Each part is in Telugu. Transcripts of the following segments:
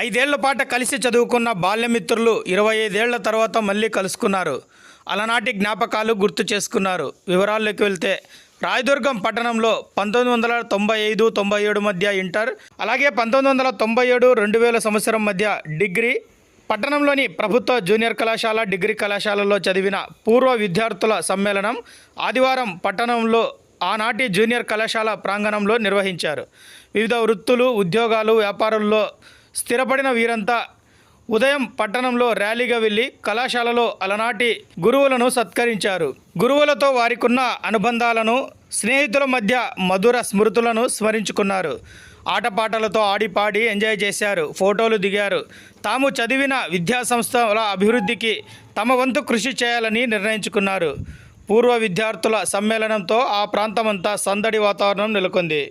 ఐదేళ్ళ పాట కలిసి చదువుకున్న బాల్యమిత్రులు ఇరవై ఐదేళ్ళ తర్వాత మళ్ళీ కలుసుకున్నారు. అలనాటి జ్ఞాపకాలు గుర్తు చేసుకున్నారు. వివరాల్లోకి వెళ్తే రాయదుర్గం పట్టణంలో పంతొమ్మిది వందల తొంభై ఐదు తొంభై ఏడు మధ్య ఇంటర్ అలాగే పంతొమ్మిది వందల తొంభై ఏడు రెండు వేల సంవత్సరం మధ్య డిగ్రీ పట్టణంలోని ప్రభుత్వ జూనియర్ కళాశాల డిగ్రీ కళాశాలలో చదివిన పూర్వ విద్యార్థుల సమ్మేళనం ఆదివారం పట్టణంలో ఆనాటి జూనియర్ కళాశాల ప్రాంగణంలో నిర్వహించారు. వివిధ వృత్తులు ఉద్యోగాలు వ్యాపారుల్లో స్థిరపడిన వీరంతా ఉదయం పట్టణంలో ర్యాలీగా వెళ్ళి కళాశాలలో అలనాటి గురువులను సత్కరించారు. గురువులతో వారికున్న అనుబంధాలను స్నేహితుల మధ్య మధుర స్మృతులను స్మరించుకున్నారు. ఆటపాటలతో ఆడి పాడి ఎంజాయ్ చేశారు ఫోటోలు దిగారు. తాము చదివిన విద్యాసంస్థల అభివృద్ధికి తమ వంతు కృషి చేయాలని నిర్ణయించుకున్నారు. పూర్వ విద్యార్థుల సమ్మేళనంతో ఆ ప్రాంతమంతా సందడి వాతావరణం నెలకొంది.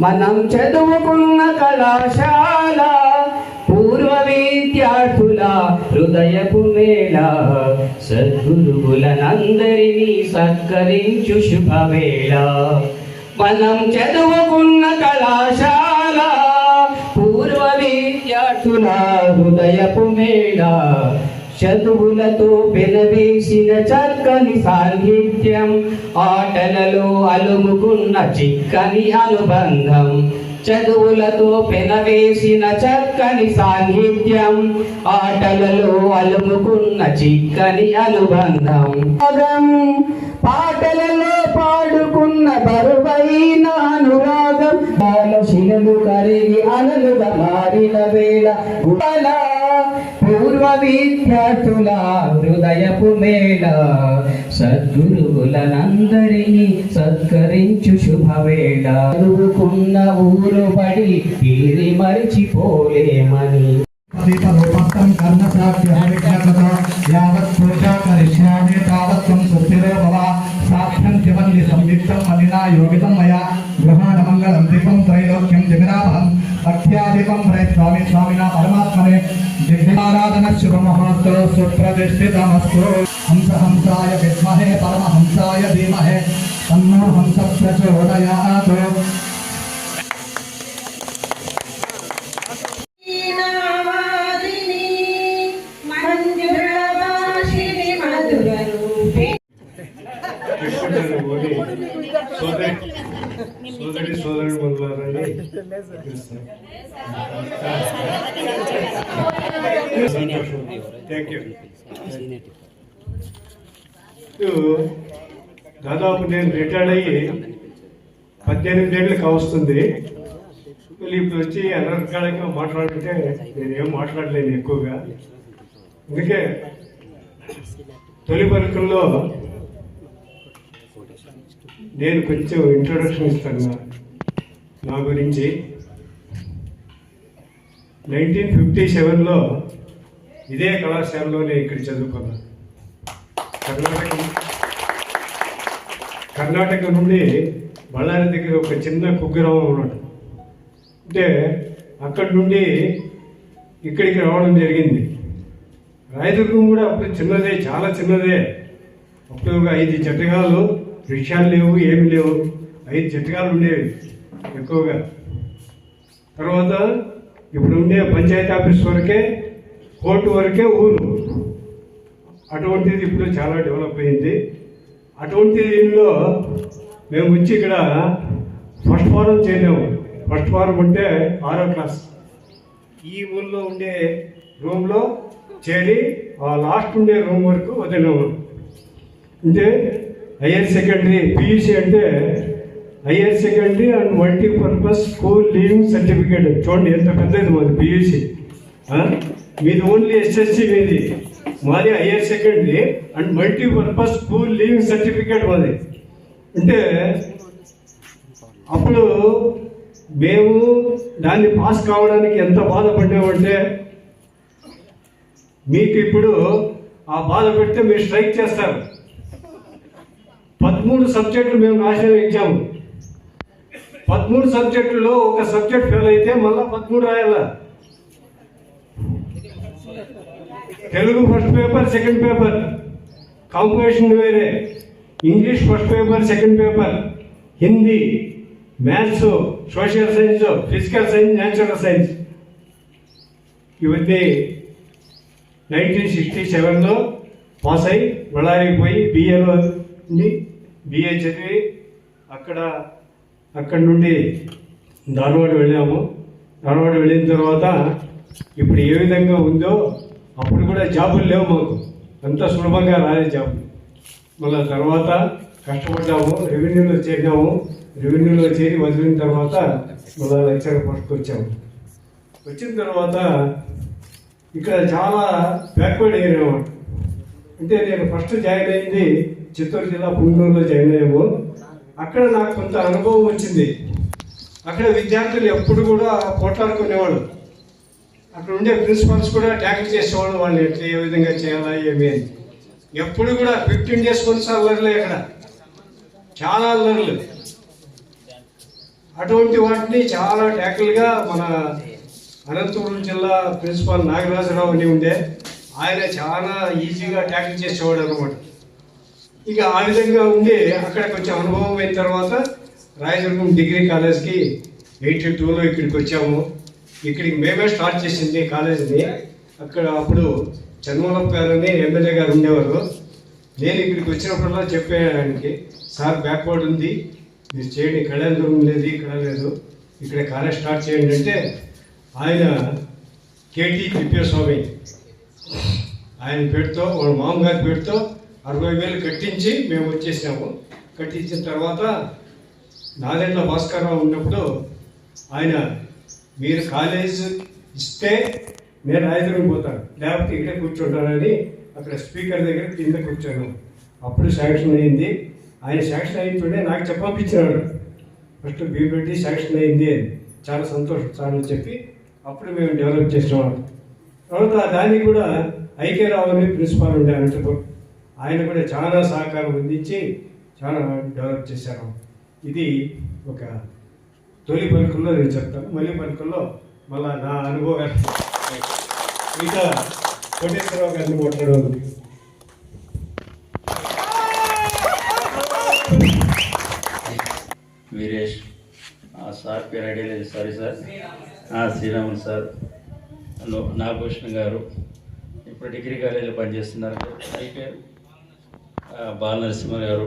మనం చదువుకున్న కళాశాల పూర్వ విద్యార్థుల హృదయపు మేళ. సద్గురువులనందరినీ సత్కరించు శుభవేళ. మనం చదువుకున్న కళాశాల పూర్వ విద్యార్థుల హృదయపు మేళ. చదువులతో పెనవేసిన చక్కని సాంగిత్యం ఆటలలో అలుముకున్న చిక్కని అనుబంధం. చదువులతో పెనవేసిన చక్కని సాంగిత్యం ఆటలలో అలుముకున్న చిక్కని అనుబంధం. రాగం, పాటలలో పాడుకున్న బరువైన అనురాగం శిలలు కరిగి అలలుగా మారిన వేళ పూర్వ విద్యార్థుల హృదయపు మేళ. సద్గురువులనందరినీ సత్కరించు శుభవేళ. చదువుకున్న ఊరు పడి తీరి మరిచిపోలేమని. దీపరూపస్థం కర్ణసాధ్యావిజ్ఞానత యావత్ పూజా కరిష్యామి సుస్థిరో భవ సాధ్యం సంయుక్తం మలినా యోగితం अध्याधिकं प्रयच्छामि स्वामिना परमात्मने दिग्धाराधनशुभमहात्रो सुप्रतिष्ठितमस्तु। हंस हंसाय विद्महे परमहंसाय धीमहे। तन्नो प्रचोदयात् సోదరి సోదరుడు థ్యాంక్ యూ. దాదాపు నేను రిటైర్డ్ అయ్యి పద్దెనిమిది ఏళ్ళకి వస్తుంది మళ్ళీ ఇప్పుడు వచ్చి అనర్గాళంగా మాట్లాడుతుంటే నేను ఏం మాట్లాడలేను ఎక్కువగా. అందుకే తొలి పలుకుల్లో నేను కొంచెం ఇంట్రొడక్షన్ ఇస్తాను నా- గురించి. నైన్టీన్ ఫిఫ్టీ సెవెన్లో ఇదే కళాశాలలోనే ఇక్కడ చదువుకున్నాను కర్ణాటక కర్ణాటక నుండి బళ్ళారి దగ్గర ఒక చిన్న కుగ్రామం ఉన్నాడు అంటే అక్కడి నుండి ఇక్కడికి రావడం జరిగింది. రాయదుర్గం కూడా అప్పుడు చిన్నదే చాలా చిన్నదే. అప్పుడు ఒక ఐదు జటగాలు రిక్షాలు లేవు ఏమి లేవు. ఐదు జటగాలు ఉండేవి ఎక్కువగా. తర్వాత ఇప్పుడు ఉండే పంచాయతీ ఆఫీస్ వరకే కోర్టు వరకే ఊరు. అటువంటిది ఇప్పుడు చాలా డెవలప్ అయింది. అటువంటి దీనిలో మేము వచ్చి ఇక్కడ ఫస్ట్ ఫారం చేరాము ఫస్ట్ ఫారం అంటే ఆరో క్లాస్. ఈ ఊళ్ళో ఉండే రూమ్లో చేరి ఆ లాస్ట్ ఉండే రూమ్ వరకు వదిలేము అంటే హయ్యర్ సెకండరీ పియూసీ అంటే higher secondary and multi purpose school leaving certificate. చూడండి ఎంత పెద్దది మాది పియూసీ మీది ఓన్లీ ఎస్ఎస్సి మీది. మాది higher secondary and multi purpose school leaving certificate మాది. అంటే అప్పుడు మేము దాన్ని పాస్ కావడానికి ఎంత బాధపడ్డామంటే మీకు ఇప్పుడు ఆ బాధ పెడితే మీరు స్ట్రైక్ చేస్తారు. పదమూడు సబ్జెక్టులు మేము నాశనం ఇచ్చాము పదమూడు సబ్జెక్టుల్లో ఒక సబ్జెక్ట్ ఫెయిల్ అయితే మళ్ళీ పదమూడు రాయాల. Telugu first paper second paper. Competition వేరే. English first paper second paper. Hindi maths social science physical science natural science. ఇవన్నీ నైన్టీన్ సిక్స్టీ సెవెన్లో పాస్ అయి బళ్ళారికి పోయి బిఏలో బిఏ చదివి అక్కడ అక్కడి నుండి ధారవాడ వెళ్ళాము. ధారవాడ వెళ్ళిన తర్వాత ఇప్పుడు ఏ విధంగా ఉందో అప్పుడు కూడా జాబులు లేవు మాకు. అంత సులభంగా రాలేదు జాబులు. మళ్ళీ తర్వాత కష్టపడ్డాము రెవెన్యూలో చేరినాము. రెవెన్యూలో చేరి వదిలిన తర్వాత మళ్ళీ లెక్చర్ పోస్ట్కి వచ్చాము. వచ్చిన తర్వాత ఇక్కడ చాలా బ్యాక్వర్డ్ ఏరియా అంటే నేను ఫస్ట్ జాయిన్ అయింది చిత్తూరు జిల్లా పుంగూరులో జాయిన్ అయ్యాము. అక్కడ నాకు కొంత అనుభవం వచ్చింది. అక్కడ విద్యార్థులు ఎప్పుడు కూడా పోట్లాడుకునేవాళ్ళు అక్కడ ఉండే ప్రిన్సిపల్స్ కూడా ట్యాకిల్ చేసేవాళ్ళు. వాళ్ళు ఎట్లా ఏ విధంగా చేయాలా ఏమి అని. ఎప్పుడు కూడా ఫిఫ్టీన్ డేస్ కొన్నిసార్లు అల్లర్లే అక్కడ. చాలా అల్లర్లు అటువంటి వాటిని చాలా ట్యాకిల్గా మన అనంతపురం జిల్లా ప్రిన్సిపాల్ నాగరాజరావు అని ఉండే. ఆయన చాలా ఈజీగా ట్యాకిల్ చేసేవాడు అనమాట ఇక ఆ విధంగా ఉండి అక్కడ కొంచెం అనుభవం అయిన తర్వాత రాయదుర్గం డిగ్రీ కాలేజ్కి ఎయిటీ టూలో ఇక్కడికి వచ్చాము. ఇక్కడికి మేమే స్టార్ట్ చేసింది కాలేజీని. అక్కడ అప్పుడు చన్మలప్ప గారని ఎమ్మెల్యే గారు ఉండేవారు. నేను ఇక్కడికి వచ్చినప్పుడల్లా చెప్పేయడానికి సార్ బ్యాక్వర్డ్ ఉంది. మీరు చేయండి. కళ్యాణదుర్గం లేదు? ఇక్కడ లేదు. ఇక్కడ కాలేజ్ స్టార్ట్ చేయండి. అంటే ఆయన కేటీ తిప్పేస్వామి ఆయన పేరుతో వాళ్ళ మామగారి పేరుతో అరవై వేలు కట్టించి మేము వచ్చేసాము. కట్టించిన తర్వాత నాదెండ్ల భాస్కర్రావు ఉన్నప్పుడు ఆయన మీరు కాలేజ్ ఇస్తే నేను రాయదుర్గం పోతాను. లేకపోతే ఇక్కడే కూర్చుంటానని అక్కడ స్పీకర్ దగ్గర కింద కూర్చోను. అప్పుడు శాంక్షన్ అయింది. ఆయన శాంక్షన్ అయినప్పుడే నాకు చెప్పపించాడు ఫస్ట్ బీపీటీ శాంక్షన్ అయింది అని. చాలా సంతోషం సార్ అని చెప్పి అప్పుడు మేము డెవలప్ చేసినాం తర్వాత దానికి కూడా ఐక్యరావు అని ప్రిన్సిపాల్ ఉండే అనంతపురం ఆయన కూడా చాలా సహకారం అందించి చాలా డెవలప్ చేశారు. ఇది ఒక తొలి పలుకుల్లో నేను చెప్తాను. మళ్ళీ పలుకుల్లో మళ్ళా నా అనుభవాలు. ఇంకా కోటేశ్వరరావు గారిని మాట్లాడవాలి వీరేష్ ఆ సార్ పేరు ఐడియా సారీ సార్. ఆ, శ్రీరాములు సార్. హలో నాగభూషణ్ గారు. ఇప్పుడు డిగ్రీ కాలేజీలో పనిచేస్తున్నారు. అయిపోయారు పేరు గారు